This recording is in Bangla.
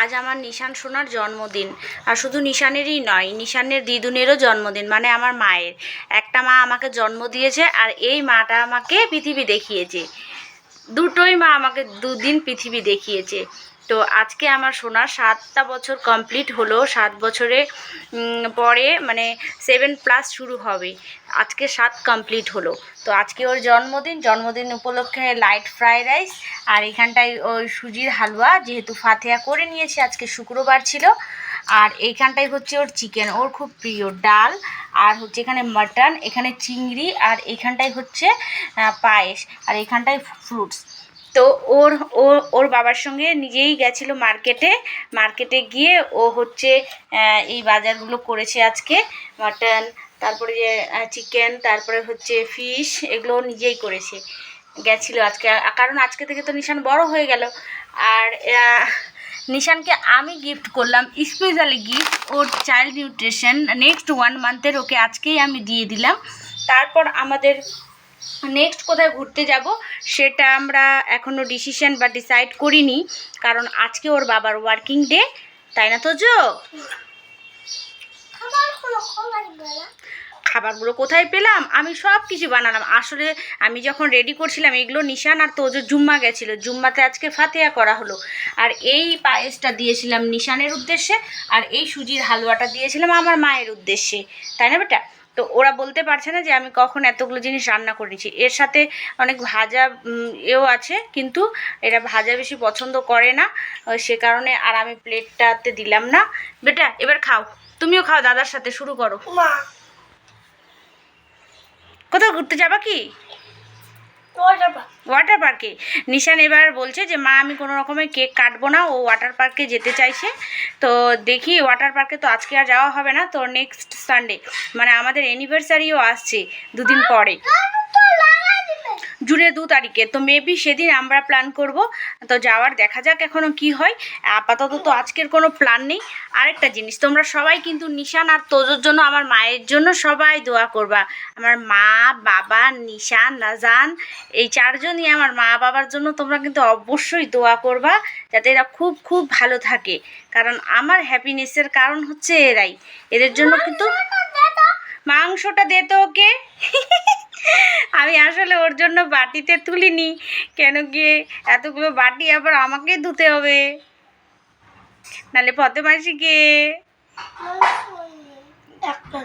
আজ আমার নিশান সোনার জন্মদিন। আর শুধু নিশানেরই নয়, নিশানের দিদুনেরও জন্মদিন মানে আমার মায়ের। একটা মা আমাকে জন্ম দিয়েছে আর এই মাটা আমাকে পৃথিবী দেখিয়েছে। দুটোই মা আমাকে দুদিন পৃথিবী দেখিয়েছে। তো আজকে আমার সোনার সাতটা বছর কমপ্লিট হলো, সাত বছরে পরে মানে সেভেন প্লাস শুরু হবে। আজকে সাত কমপ্লিট হলো। তো আজকে ওর জন্মদিন জন্মদিন উপলক্ষে লাইট ফ্রাইড রাইস আর এখানটায় ওই সুজির হালুয়া যেহেতু ফাতেয়া করে নিয়েছে, আজকে শুক্রবার ছিল। আর এইখানটায় হচ্ছে ওর চিকেন ওর খুব প্রিয় ডাল। আর হচ্ছে এখানে মাটন এখানে চিংড়ি, আর এইখানটায় হচ্ছে পায়েস। আর এইখানটায় ফ্রুটস তো ওর ওর ওর বাবার সঙ্গে নিজেই গেছিল মার্কেটে মার্কেটে গিয়ে ও হচ্ছে এই বাজারগুলো করেছে আজকে। মাটন তারপরে যে চিকেন তারপরে হচ্ছে ফিশ এগুলো নিজেই করেছে। গেছিল আজকে। কারণ আজকে থেকে তো নিশান বড় হয়ে গেল। আর নিশানকে আমি গিফট করলাম স্পেশালি গিফট ওর চাইল্ড নিউট্রিশন নেক্সট ওয়ান মান্থের ওকে আজকেই আমি দিয়ে দিলাম। তারপর আমাদের নেক্সট কোথায় ঘুরতে যাব সেটা আমরা এখনও ডিসিশন বা ডিসাইড করিনি কারণ আজকে ওর বাবার ওয়ার্কিং ডে তাই না তো জো খাবারগুলো কোথায় পেলাম? আমি সব কিছু বানালাম। আসলে আমি যখন রেডি করছিলাম এগুলো নিশান আর তোজো জুম্মা গেছিল। জুম্মাতে আজকে ফাতেয়া করা হলো। আর এই পায়েসটা দিয়েছিলাম নিশানের উদ্দেশ্যে আর এই সুজির হালুয়াটা দিয়েছিলাম আমার মায়ের উদ্দেশ্যে। তাই না বেটা? তো ওরা বলতে পারছে না যে আমি কখন এতগুলো জিনিস রান্না করে করেছি এর সাথে অনেক ভাজা এও আছে কিন্তু এরা ভাজা বেশি পছন্দ করে না। সে কারণে আর আমি প্লেটটাতে দিলাম না। বেটা এবার খাও। তুমিও খাও দাদার সাথে শুরু করো। কোথাও ঘুরতে যাবা কি? ওয়াটার পার্কে নিশান এবার বলছে যে মা আমি কোনো রকমের কেক কাটবো না ও ওয়াটার পার্কে যেতে চাইছে। তো দেখি ওয়াটার পার্কে তো আজকে আর যাওয়া হবে না তো নেক্সট সানডে মানে আমাদের অ্যানিভার্সারিও আসছে দুদিন পরে। জুনের দু তারিখে। তো মেবি সেদিন আমরা প্ল্যান করব। তো যাওয়ার দেখা যাক এখনও কি হয়। আপাতত তো আজকের কোনো প্ল্যান নেই। আরেকটা জিনিস তোমরা সবাই কিন্তু নিশান আর তোজোর জন্য আমার মায়ের জন্য সবাই দোয়া করবা। আমার মা বাবা নিশান নাজান এই চারজনই আমার মা বাবার জন্য তোমরা কিন্তু অবশ্যই দোয়া করবা যাতে এরা খুব খুব ভালো থাকে। কারণ আমার হ্যাপিনেসের কারণ হচ্ছে এরাই। এদের জন্য কিন্তু মাংসটা দে তো ওকে। আমি আসলে ওর জন্য বাটিতে তুলিনি। কেন গিয়ে এতগুলো বাটি আবার আমাকে ধুতে হবে? নালে পথে মাসি একটা